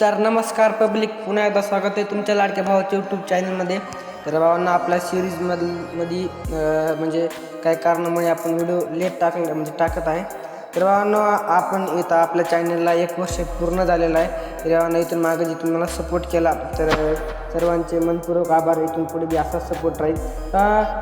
तर नमस्कार पब्लिक पुन्हा एकदा स्वागत आहे तुमच्या लाडक्या भावाच्या यूट्यूब चॅनलमध्ये तर भावांना आपल्या सिरीजमधील मध्ये म्हणजे काही कारणामुळे आपण व्हिडिओ लेट टाकलं म्हणजे टाकत आहे. तर भावांनो आपण इथं आपल्या चॅनलला एक वर्ष पूर्ण झालेलं आहे. तर भावांनो इथून मागं जिथून मला सपोर्ट केला तर सर्वांचे मनपूर्वक आभार. इथून पुढे बी असाच सपोर्ट राहील.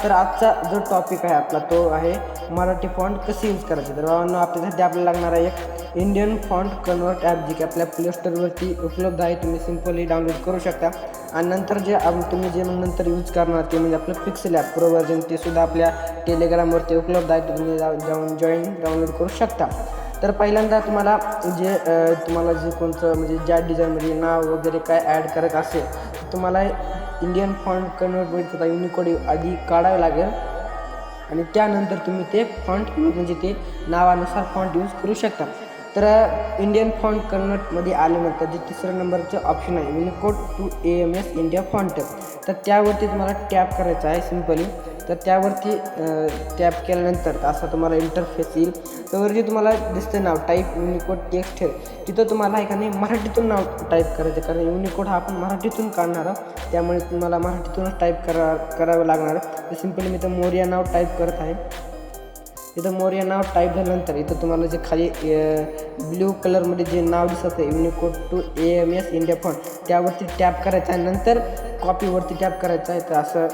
तर आजचा जो टॉपिक आहे आपला तो आहे मराठी फॉन्ट कसे यूज करायचे? तर भावांनो आपल्यासाठी आपल्याला लागणार आहे एक इंडियन फॉन्ट कन्वर्ट ॲप जे की आपल्या प्ले स्टोरवरती उपलब्ध आहे. तुम्ही सिम्पली डाउनलोड करू शकता. आणि नंतर जे तुम्ही जे मग नंतर यूज करणार ते म्हणजे आपलं पिक्सेल ॲप प्रो व्हर्जन ते सुद्धा आपल्या टेलिग्रामवरती उपलब्ध आहे तुम्ही जाऊन जॉईन डाउनलोड करू शकता. तर पहिल्यांदा तुम्हाला जे तुम्हाला जे कोणतं म्हणजे ज्या डिझाईनमध्ये नाव वगैरे काय ॲड करत असेल तर तुम्हाला इंडियन फॉन्ट कन्वर्टमध्ये युनिकोड आधी काढावं लागेल. आणि त्यानंतर तुम्ही ते फॉन्ट म्हणजे ते नावानुसार फॉन्ट यूज करू शकता. तर इंडियन फॉन्ट कन्वर्टमध्ये आल्यानंतर जे तिसऱ्या नंबरचं ऑप्शन आहे Unicode to A M S India font तर त्यावरती तुम्हाला टॅप करायचं आहे सिम्पली तर त्यावरती टॅप केल्यानंतर असा तुम्हाला इंटरफेस येईल. तर तुम्हाला दिसतं नाव टाईप युनिकोड टेक्स्ट ठेव तिथं तुम्हाला आहे का नाही मराठीतून नाव टाईप करायचं कारण युनिकोड हा आपण मराठीतून काढणार आहोत. त्यामुळे तुम्हाला मराठीतूनच टाईप करा करावं लागणार तर सिम्पली मी तर मोर्या नाव टाईप करत आहे. इथं मोर्या नाव टाईप झाल्यानंतर इथं तुम्हाला जे खाली ब्ल्यू कलरमध्ये जे नाव दिसत आहे Unicode to A M S India font त्यावरती टॅप करायचं आहे. नंतर कॉपीवरती टॅप करायचं आहे तर असं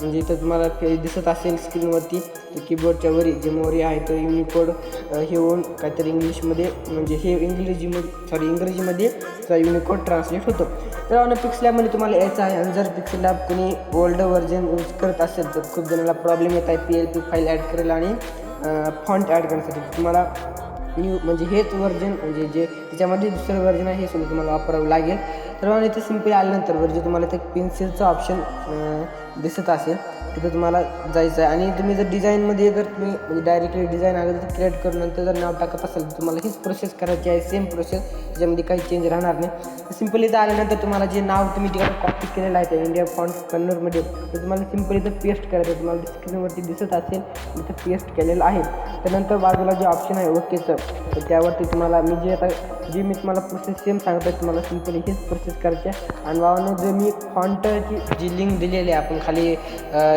म्हणजे इथं तुम्हाला दिसत असेल स्क्रीनवरती कीबोर्डच्या वरी जे मोरी आहे तो युनिकोड हे होऊन काहीतरी इंग्लिशमध्ये म्हणजे हे इंग्रजीमध्ये सॉरी इंग्रजीमध्ये त्याचा युनिकोड ट्रान्सलेट होतो. तर ऑन पिक्स लॅबमध्ये तुम्हाला यायचं आहे आणि जर पिक्सेल लॅब कोणी ओल्ड व्हर्जन यूज करत असेल तर खूप जणांना प्रॉब्लेम येत आहे P L P file add करेल आणि फॉन्ट ॲड करण्यासाठी. तुम्हाला न्यू म्हणजे हेच व्हर्जन म्हणजे जे त्याच्यामध्ये दुसरं व्हर्जन आहे हे सुद्धा तुम्हाला वापरावं लागेल. तर मग इथे सिम्पली आल्यानंतर वर जे तुम्हाला ते पेन्सिलचं ऑप्शन दिसत असेल तिथं तुम्हाला जायचं आहे आणि तुम्ही जर डिझाईनमध्ये जर तुम्ही म्हणजे डायरेक्टली डिझाईन आलं तर क्रिएट करून नंतर जर नाव टाकत असेल तर तुम्हाला हीच प्रोसेस करायची आहे. सेम प्रोसेस त्याच्यामध्ये काही चेंज राहणार नाही. सिम्पली इथं आल्यानंतर तुम्हाला जे नाव तुम्ही तिकडे कॉपी केलेलं आहे त्या इंडिया फॉन्ट कन्नरमध्ये ते तुम्हाला सिम्पली इथं पेस्ट करायचं आहे. तुम्हाला स्क्रीनवरती दिसत असेल इथं पेस्ट केलेलं आहे. त्यानंतर बाजूला जे ऑप्शन आहे ओकेचं तर त्यावरती तुम्हाला मी जे आता जी मी तुम्हाला प्रोसेस सेम सांगतो आहे तुम्हाला सिम्पली हीच प्रोसेस करायची आहे. आणि बाबांना जे मी फॉन्टची जी लिंक दिलेली आहे आपण खाली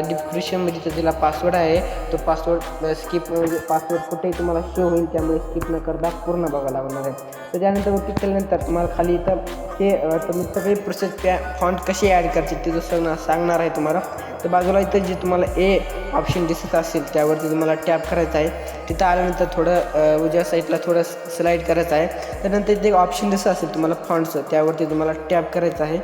डिस्क्रिप्शनमध्ये तर तिला पासवर्ड आहे. तो पासवर्ड स्किप म्हणजे पासवर्ड कुठेही तुम्हाला शो होईल त्यामुळे स्किप न करता पूर्ण बघावं लागणार आहे. तर त्यानंतर ओके केल्यानंतर तुम्हाला खाली इथं ते तुम्ही सगळी प्रोसेस त्या फॉन्ट कशी ॲड करायची ते जसं सांगणार आहे तुम्हाला. तर बाजूला इथं जे तुम्हाला ए ऑप्शन दिसत असेल त्यावरती तुम्हाला टॅप करायचं आहे. तिथं आल्यानंतर थोडं उजव्या साईडला थोडं स्लाईड करायचं आहे. त्यानंतर ते एक ऑप्शन दिसत असेल तुम्हाला फॉन्टचं त्यावरती तुम्हाला टॅप करायचं आहे.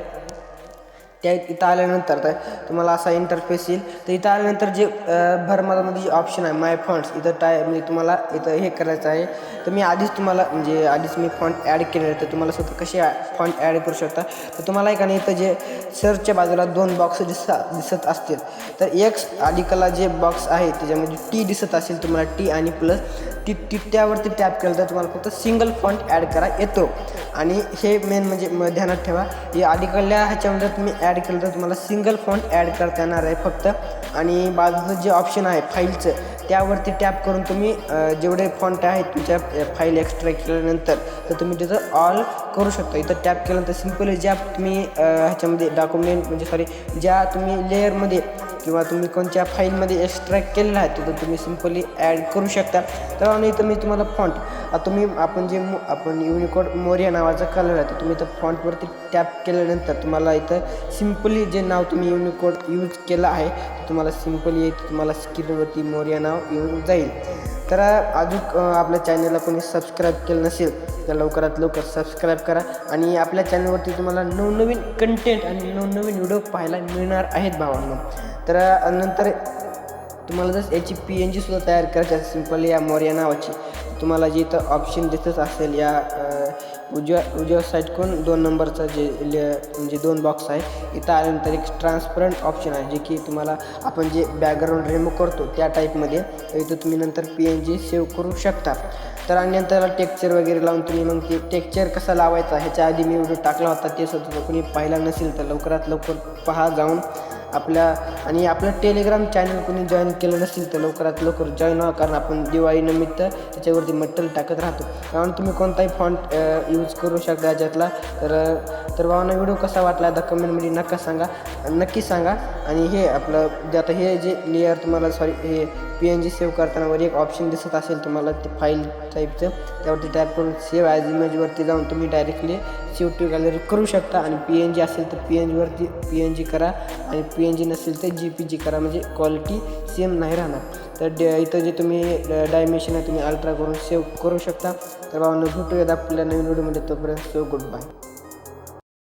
त्या इथं आल्यानंतर तर तुम्हाला असा इंटरफेस येईल. तर इथं आल्यानंतर जे भरमामध्ये जे ऑप्शन आहे माय फंड्स इथं टाय म्हणजे तुम्हाला इथं हे करायचं आहे. तर मी आधीच तुम्हाला म्हणजे आधीच मी फॉन्ट ॲड केले तर तुम्हाला स्वतः कसे फॉन्ट ॲड करू शकता? तर तुम्हाला एक आणि इथं जे सर्चच्या बाजूला दोन बॉक्स दिसत दिसत असतील. तर एक अलीकडला जे बॉक्स आहे त्याच्यामध्ये टी दिसत असेल तुम्हाला टी आणि प्लस ती टी त्यावरती टॅप केलं तर तुम्हाला फक्त सिंगल फॉन्ट ॲड करा येतो. आणि हे मेन म्हणजे म- ध्यानात ठेवा. हे अलीकडल्या ह्याच्यामध्ये तुम्ही ॲड केलं तर तुम्हाला सिंगल फॉन्ट ॲड करता येणार आहे फक्त. आणि बाजूचं जे ऑप्शन आहे फाईलचं त्यावरती टॅप करून तुम्ही जेवढे फॉन्ट आहेत तुमच्या फाईल एक्स्ट्रॅक्ट केल्यानंतर तर तुम्ही तिथं ऑल करू शकता. इथं टॅप केल्यानंतर सिम्पली ज्या तुम्ही ह्याच्यामध्ये डॉक्युमेंट म्हणजे सॉरी ज्या तुम्ही लेअरमध्ये किंवा तुम्ही कोणत्या फाईलमध्ये एक्स्ट्रॅक्ट केलेला आहे तिथं तुम्ही सिम्पली ॲड करू शकता. तर आणि इथं मी तुम्हाला फॉन्ट तुम्ही आपण जे आपण युनिकोड मोरिया नावाचा कलर आहे तर तुम्ही इथं फॉन्टवरती टॅप केल्यानंतर तुम्हाला इथं सिम्पली जे नाव तुम्ही युनिकोड यूज केलं आहे तुम्हाला सिम्पली तुम्हाला स्क्रीनवरती मोरिया नाव येऊन जाईल. तर अजून आपल्या चॅनलला कोणी सबस्क्राईब केलं नसेल तर लवकरात लवकर सबस्क्राईब करा. आणि आपल्या चॅनलवरती तुम्हाला नवनवीन कंटेंट आणि नवनवीन व्हिडिओ पाहायला मिळणार आहेत भावांना. तर नंतर तुम्हाला जर याची पी एन जीसुद्धा तयार करायची असेल सिंपल या मोर्या नावाची तुम्हाला जे इथं ऑप्शन दिसत असेल या उजव्या उजव्या साईडकडून दोन नंबरचं जे ल- म्हणजे दोन बॉक्स आहे इथं आल्यानंतर एक ट्रान्सपरंट ऑप्शन आहे जे की तुम्हाला आपण जे बॅकग्राऊंड रिमूव्ह करतो त्या टाईपमध्ये इथं तुम्ही नंतर पी एन जी सेव्ह करू शकता. तर आणि नंतर टेक्चर वगैरे लावून तुम्ही मग ते टेक्चर कसा लावायचा ह्याच्या आधी मी व्हिडिओ टाकला होता ते सुद्धा कोणी पाहिला नसेल तर लवकरात लवकर पहा जाऊन. आपल्या आणि आपलं टेलिग्राम चॅनल कोणी जॉईन केलं नसेल तर लवकरात लवकर जॉईन व्हा. कारण आपण दिवाळीनिमित्त त्याच्यावरती मटेरियल टाकत राहतो. कारण तुम्ही कोणताही फॉन्ट यूज करू शकता याच्यातला. तर तर भावांना व्हिडिओ कसा वाटला आता कमेंटमध्ये नक्का सांगा. नक्की सांगा. आणि हे आपलं जे आता हे जे लेअर तुम्हाला सॉरी हे पी एन जी सेव्ह करताना वर एक ऑप्शन दिसत असेल तुम्हाला ते फाईल टाईपचं त्यावरती टाईप करून सेव्ह ॲज इमेजवरती जाऊन तुम्ही डायरेक्टली सेव टू गॅलरी करू शकता. आणि पी एन जी असेल तर पी एन जीवरती पी एन जी करा. आणि पी एन जी नसेल तर जी पी जी करा. म्हणजे क्वालिटी सेम नाही राहणार. तर ड इथं जे तुम्ही डायमेन्शन आहे तुम्ही अल्ट्रा करून सेव्ह करू शकता. तर भावांना भेटूयात आपल्या नवीन व्हिडिओमध्ये तोपर्यंत सो गुड बाय